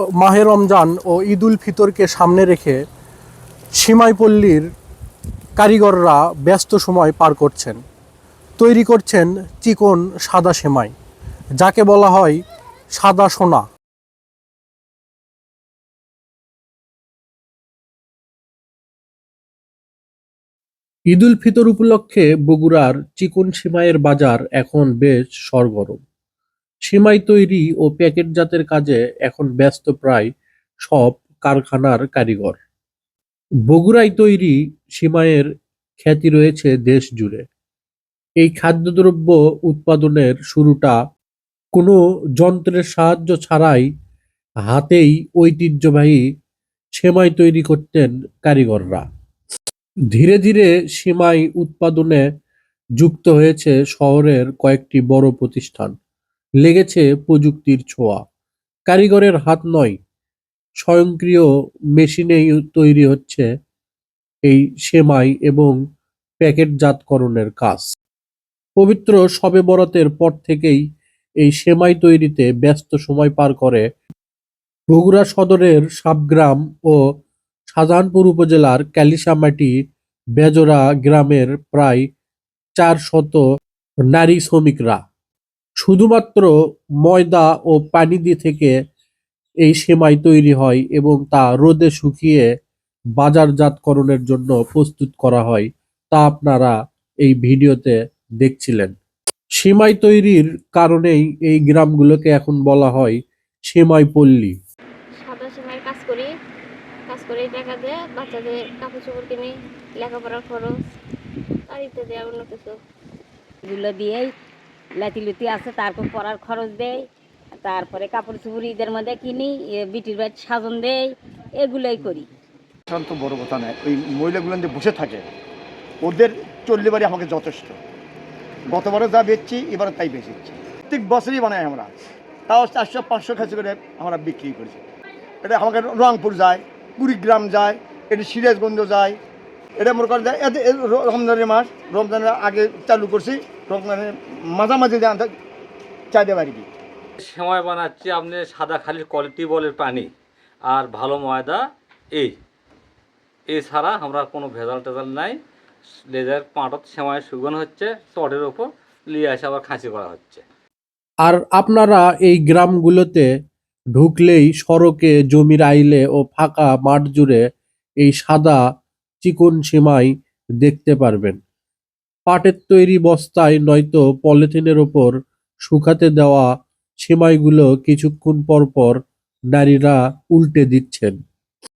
মাহে রমজান ও ঈদ উল ফিতরকে সামনে রেখে সীমাইপল্লীর কারিগররা ব্যস্ত সময় পার করছেন। তৈরি করছেন চিকন সাদা সেমাই, যাকে বলা হয় সাদা সোনা। ঈদ উল ফিতর উপলক্ষে বগুড়ার চিকন সিমাইয়ের বাজার এখন বেশ সরগরম। সিমাই তৈরি ও প্যাকেটজাতের কাজে এখন ব্যস্ত প্রায় সব কারখানার কারিগর। বগুড়ায় তৈরি সিমাইয়ের খ্যাতি রয়েছে দেশ জুড়ে। এই খাদ্যদ্রব্য উৎপাদনের শুরুটা কোনো যন্ত্রের সাহায্য ছাড়াই হাতেই ঐতিহ্যবাহী সেমাই তৈরি করতেন কারিগররা। ধীরে ধীরে সিমাই উৎপাদনে যুক্ত হয়েছে শহরের কয়েকটি বড় প্রতিষ্ঠান। লেগেছে প্রযুক্তির ছোঁয়া। কারিগরের হাত নয়, স্বয়ংক্রিয় মেশিনেই তৈরি হচ্ছে এই সেমাই এবং প্যাকেটজাতকরণের কাজ। পবিত্র শবে বরাতের পর থেকেই এই সেমাই তৈরিতে ব্যস্ত সময় পার করে বগুড়া সদরের সাবগ্রাম ও শাহজাহানপুর উপজেলার ক্যালিসামাটি বেজরা গ্রামের প্রায় চার শত নারী শ্রমিকরা। শুধুমাত্র ময়দা ও পানি দিয়ে থেকে এই সেমাই তৈরি হয় এবং তা রোদে শুকিয়ে বাজারজাতকরণের জন্য প্রস্তুত করা হয় তা আপনারা এই ভিডিওতে দেখছিলেন। সেমাই তৈরির কারণেই এই গ্রামগুলোকে এখন বলা হয় সেমাই পল্লী। সাদা সেমাই কাজ করি কাজ করে টাকা দিয়ে বাচ্চাদের কাপড় চোপড় কিনি লেখাপড়ার খরচ আর ইত্যাদি আর অন্য কিছু। এগুলো দিয়েই লাতি লুতি আছে, তারপর পড়ার খরচ দেয় তারপরে কাপড় চুপড় ঈদের মধ্যে কিনি বিটির বাড়ি সাজন দেয় এগুলোই করি। শান্ত বড় কথা নয়, ওই মহিলাগুলো যে বসে থাকে, ওদের চল্লি বাড়ি আমাকে যথেষ্ট। গতবারও যা বেচছি, এবারও তাই বেচেছি। প্রত্যেক বছরই বানাই আমরা। তাও চারশো, পাঁচশো খাসি করে আমরা বিক্রি করেছি। এটা আমাকে রংপুর যায়, কুড়িগ্রাম যায়, এটা সিরাজগঞ্জ যায় এটা মনে করেন এতে- রমজানের মাস রমজানের আগে চালু করছি রমজানের মাঝামাঝি যে আনতে চাইতে পারি সেমাই বানাচ্ছি আপনি সাদা খালি কোয়ালিটি বলের পানি আর ভালো ময়দা এই এছাড়া আমরা কোনো ভেজাল টেজাল নাই লেজার পাঁটত সেমাই শুকানো হচ্ছে চটের ওপর নিয়ে এসে আবার খাঁচি করা হচ্ছে। আর আপনারা এই গ্রামগুলোতে ঢুকলেই সড়কে জমির আইলে ও ফাঁকা মাঠ জুড়ে এই সাদা চিকন সেমাই দেখতে পারবেন। পাটের তৈরি বস্তায় নয়তো পলিথিনের ওপর শুকাতে দেওয়া সেমাইগুলো কিছুক্ষণ পর পর নারীরা উল্টে দিচ্ছেন।